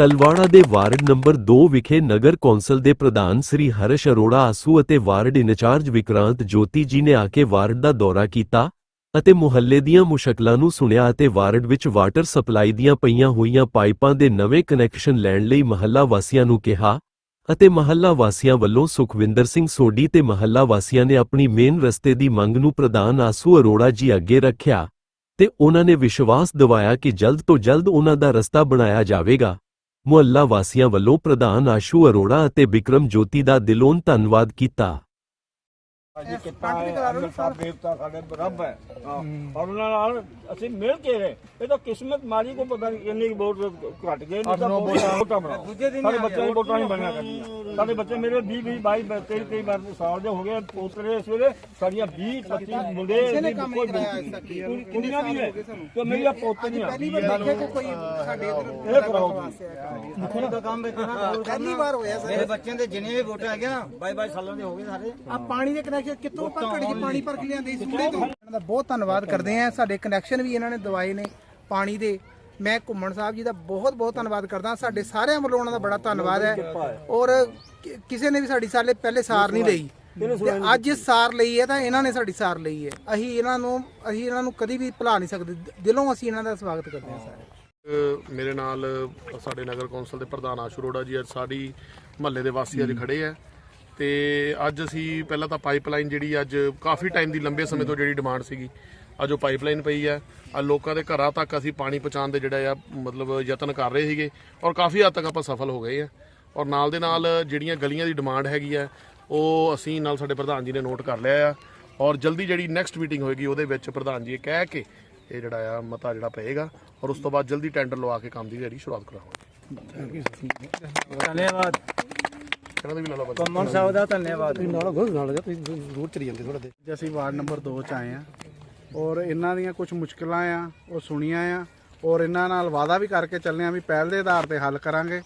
ਤਲਵਾੜਾ ਦੇ ward number 2 ਵਿਖੇ ਨਗਰ council ਦੇ ਪ੍ਰਧਾਨ ਸ੍ਰੀ ਹਰਸ਼ ਅਰੋੜਾ ਆਸੂ ਅਤੇ ਵਾਰਡ ਇੰਚਾਰਜ ਵਿਕਰਾਂਤ ਜੋਤੀ ਜੀ ਨੇ ਆ ਕੇ ਵਾਰਡ ਦਾ ਦੌਰਾ ਕੀਤਾ ਅਤੇ ਮੁਹੱਲੇ ਦੀਆਂ ਮੁਸ਼ਕਲਾਂ ਨੂੰ ਸੁਣਿਆ ਅਤੇ ਵਾਰਡ ਵਿੱਚ ਵਾਟਰ ਸਪਲਾਈ ਦੀਆਂ ਪਈਆਂ ਹੋਈਆਂ ਪਾਈਪਾਂ ਦੇ ਨਵੇਂ ਕਨੈਕਸ਼ਨ ਲੈਣ ਲਈ ਮਹੱਲਾ ਵਾਸੀਆਂ ਨੂੰ ਕਿਹਾ ਅਤੇ ਮਹੱਲਾ ਵਾਸੀਆਂ ਵੱਲੋਂ ਸੁਖਵਿੰਦਰ ਸਿੰਘ ਸੋਢੀ ਤੇ ਮਹੱਲਾ ਵਾਸੀਆਂ ਨੇ ਆਪਣੀ ਮੇਨ ਰਸਤੇ ਦੀ ਮੰਗ ਨੂੰ ਪ੍ਰਧਾਨ ਆਸੂ ਅਰੋੜਾ ਜੀ ਅੱਗੇ ਰੱਖਿਆ ਤੇ ਉਹਨਾਂ ਨੇ ਵਿਸ਼ਵਾਸ ਦਿਵਾਇਆ ਕਿ ਜਲਦ ਤੋਂ ਜਲਦ ਉਹਨਾਂ ਦਾ ਰਸਤਾ ਬਣਾਇਆ ਜਾਵੇਗਾ। ਮੁਹੱਲਾ ਵਾਸੀਆਂ ਵੱਲੋਂ ਪ੍ਰਧਾਨ ਆਸ਼ੂ ਅਰੋੜਾ ਅਤੇ ਵਿਕਰਮ ਜੋਤੀ ਦਾ ਦਿਲੋਂ ਧੰਨਵਾਦ ਕੀਤਾ। ਜੀ ਕਿਰਪਾ ਹੈ ਅੰਮ੍ਰਿਤ ਸਾਹਿਬ ਦੇਵਤਾ ਸਾਡੇ ਰੱਬ ਹੈ। ਹਾਂ। ਔਰ ਉਹਨਾਂ ਨਾਲ ਅਸੀਂ ਮਿਲ ਕੇ ਰਹੇ। ਇਹ ਤਾਂ ਕਿਸਮਤ ਮਾਰੀ ਕੋ ਪਤਾ ਨਹੀਂ ਕਿੰਨੀ ਵੋਟ ਘਟ ਗਏ ਨਹੀਂ ਤਾਂ ਵੋਟਾਂ ਬਣਾਓ। ਦੂਜੇ ਦਿਨ ਸਾਡੇ ਬੱਚਿਆਂ ਦੀ ਵੋਟਾਂ ਨਹੀਂ ਬਣਿਆ ਕਰਦੀਆਂ। ਸਾਡੇ ਬੱਚੇ ਮੇਰੇ 20 20 22 23 23 ਬਾਰ ਸਾਲ ਦੇ ਹੋ ਗਏ ਪੋਤਰੇ ਇਸ ਵੇਲੇ ਸਾਡੀਆਂ 20 25 ਮੁੰਡੇ ਨੇ ਕੰਮ ਨਹੀਂ ਕਰਾਇਆ ਇਸ ਤੱਕ। ਕੁੜੀਆਂ ਵੀ ਹੈ ਤੇ ਮੇਰੀਆਂ ਪੋਤਰੀਆਂ। ਪਹਿਲੀ ਵਾਰ ਦੇਖਿਆ ਕਿ ਕੋਈ ਸਾਡੇ ਇਹ ਇਧਰ ਕਰਾਓ ਮੁਖੀ ਦਾ ਕੰਮ ਵੇਖਣਾ ਪਹਿਲੀ ਵਾਰ ਹੋਇਆ ਮੇਰੇ ਸਰ। ਬੱਚਿਆਂ ਦੇ ਜਿੰਨੇ ਵੀ ਵੋਟਾਂ ਹੈਗੇ ਨਾ 22 22 ਸਾਲਾਂ ਦੇ ਹੋ ਗਏ ਸਾਰੇ। ਆ ਪਾਣੀ ਦੇ ਕਨੈਕਸ਼ਨ ਕਿੱਥੋਂ ਆਪਾਂ ਘੜੀ 'ਚ ਪਾਣੀ ਭਰ ਕੇ ਲਿਆਂਦੇ ਸੀ ਸੂੜੇ ਤੋਂ। ਇਹਨਾਂ ਦਾ ਬਹੁਤ ਧੰਨਵਾਦ ਕਰਦੇ ਆ ਸਾਡੇ ਕਨੈਕਸ਼ਨ ਵੀ ਇਹਨਾਂ ਨੇ ਦਵਾਏ ਨੇ ਪਾਣੀ ਦੇ। ਮੈਂ ਘੁੰਮਣ ਸਾਹਿਬ ਜੀ ਦਾ ਬਹੁਤ ਬਹੁਤ ਧੰਨਵਾਦ ਕਰਦਾ। ਸਾਡੇ ਸਾਰਿਆਂ ਵੱਲੋਂ ਉਹਨਾਂ ਦਾ ਬੜਾ ਧੰਨਵਾਦ ਹੈ। ਔਰ ਕਿ- ਕਿਸੇ ਨੇ ਵੀ ਸਾਡੀ ਸਾਲੇ ਪਹਿਲੇ ਸਾਰ ਨਹੀਂ ਲਈ। ਤੇ ਅੱਜ ਸਾਰ ਲਈ ਹੈ ਤਾਂ ਇਹਨਾਂ ਨੇ ਸਾਡੀ ਸਾਰ ਲਈ ਹੈ। ਅਸੀਂ ਇਹਨਾਂ ਨੂੰ ਅਸੀਂ ਇਹਨਾਂ ਨੂੰ ਕਦੀ ਵੀ ਭੁਲਾ ਨਹੀਂ ਸਕਦੇ। ਦਿਲੋਂ ਅਸੀਂ ਇਹਨਾਂ ਦਾ ਸਵਾਗਤ ਕਰਦੇ ਹਾਂ ਸਾਰੇ। ਅ, ਮੇਰੇ ਨਾਲ ਸਾਡੇ ਨਗਰ ਕੌਂਸਲ ਦੇ ਪ੍ਰਧਾਨ ਆਸ਼ੂ ਅਰੋੜਾ ਜੀ ਅੱਜ ਸਾਡੀ ਮਹੱਲੇ ਦੇ ਵਾਸੀ ਅੱਜ ਖੜੇ ਆ ਤੇ ਅੱਜ ਅਸੀਂ ਪਹਿਲਾਂ ਤਾਂ ਪਾਈਪਲਾਈਨ ਜਿਹੜੀ ਅੱਜ ਕਾਫੀ ਟਾਈਮ ਦੀ ਲੰਬੇ ਸਮੇਂ ਤੋਂ ਜਿਹੜੀ ਡਿਮਾਂਡ ਸੀਗੀ, ਅੱਜ ਉਹ ਪਾਈਪਲਾਈਨ ਪਈ ਹੈ। ਆ ਲੋਕਾਂ ਦੇ ਘਰਾਂ ਤੱਕ ਅਸੀਂ ਪਾਣੀ ਪਹੁੰਚਾਉਣ ਦੇ ਜਿਹੜਾ ਆ, ਮਤਲਬ ਯਤਨ ਕਰ ਰਹੇ ਸੀਗੇ ਔਰ ਕਾਫੀ ਹੱਦ ਤੱਕ ਆਪਾਂ ਸਫਲ ਹੋ ਗਏ ਆ। ਔਰ ਨਾਲ ਦੇ ਨਾਲ ਜਿਹੜੀਆਂ ਗਲੀਆਂ ਦੀ ਡਿਮਾਂਡ ਹੈਗੀ ਆ, ਉਹ ਅਸੀਂ ਨਾਲ ਸਾਡੇ ਪ੍ਰਧਾਨ ਜੀ ਨੇ ਨੋਟ ਕਰ ਲਿਆ ਆ। ਔਰ ਜਲਦੀ ਜਿਹੜੀ ਨੈਕਸਟ ਮੀਟਿੰਗ ਹੋਏਗੀ, ਉਹਦੇ ਵਿੱਚ ਪ੍ਰਧਾਨ ਜੀ ਇਹ ਕਹਿ ਕੇ ਇਹ ਜਿਹੜਾ ਆ, ਮਤਾ ਜਿਹੜਾ ਪਏਗਾ ਔਰ ਉਸ ਤੋਂ ਬਾਅਦ ਜਲਦੀ ਟੈਂਡਰ ਲਵਾ ਕੇ ਕੰਮ ਦੀ ਜਿਹੜੀ ਸ਼ੁਰੂਆਤ ਕਰਾਵਾਂਗੇ। ਧੰਨਵਾਦ। ਕਹਿੰਦਾ ਵੀ ਲਾ ਲਓ ਬੰਦਾ। ਕਮਨ ਸਾਹਿਬ ਦਾ ਧੰਨਵਾਦ। ਅੱਜ ਅਸੀਂ ਵਾਰਡ ਨੰਬਰ 2 ਚ ਆਏ ਆ ਔਰ ਇਹਨਾਂ ਦੀਆਂ ਕੁਝ ਮੁਸ਼ਕਲਾਂ ਆ ਉਹ ਸੁਣੀਆਂ ਆ। ਔਰ ਇਹਨਾਂ ਨਾਲ ਵਾਅਦਾ ਵੀ ਕਰਕੇ ਚੱਲੇ ਆ ਵੀ ਪਹਿਲ ਦੇ ਆਧਾਰ ਤੇ ਹੱਲ ਕਰਾਂਗੇ।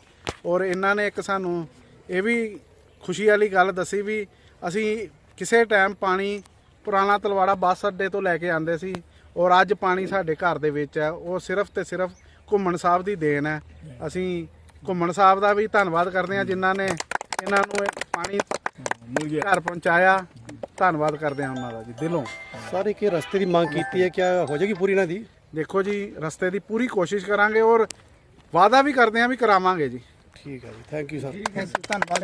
ਔਰ ਇਹਨਾਂ ਨੇ ਇੱਕ ਸਾਨੂੰ ਇਹ ਵੀ ਖੁਸ਼ੀ ਵਾਲੀ ਗੱਲ ਦੱਸੀ ਵੀ ਅਸੀਂ ਕਿਸੇ ਟਾਈਮ ਪਾਣੀ ਪੁਰਾਣਾ ਤਲਵਾੜਾ ਬੱਸ ਅੱਡੇ ਤੋਂ ਲੈ ਕੇ ਆਂਦੇ ਸੀ ਔਰ ਅੱਜ ਪਾਣੀ ਸਾਡੇ ਘਰ ਦੇ ਵਿੱਚ ਹੈ। ਉਹ ਸਿਰਫ ਤੇ ਸਿਰਫ ਘੁੰਮਣ ਸਾਹਿਬ ਦੀ ਦੇਣ ਹੈ। ਅਸੀਂ ਘੁੰਮਣ ਸਾਹਿਬ ਦਾ ਵੀ ਧੰਨਵਾਦ ਕਰਦੇ ਹਾਂ ਜਿਨ੍ਹਾਂ ਨੇ ਇਹਨਾਂ ਨੂੰ ਇਹ ਪਾਣੀ ਘਰ ਪਹੁੰਚਾਇਆ। ਧੰਨਵਾਦ ਕਰਦੇ ਹਾਂ ਉਹਨਾਂ ਦਾ ਜੀ ਦਿਲੋਂ। ਸਾਰੇ ਕਿ ਰਸਤੇ ਦੀ ਮੰਗ ਕੀਤੀ ਹੈ ਕਿ ਹੋ ਜਾਏਗੀ ਪੂਰੀ ਇਹਨਾਂ ਦੀ? ਦੇਖੋ ਜੀ ਰਸਤੇ ਦੀ ਪੂਰੀ ਕੋਸ਼ਿਸ਼ ਕਰਾਂਗੇ ਔਰ ਵਾਅਦਾ ਵੀ ਕਰਦੇ ਹਾਂ ਵੀ ਕਰਾਵਾਂਗੇ ਜੀ। ਠੀਕ ਹੈ ਜੀ ਥੈਂਕ ਯੂ ਸਰ ਧੰਨਵਾਦ।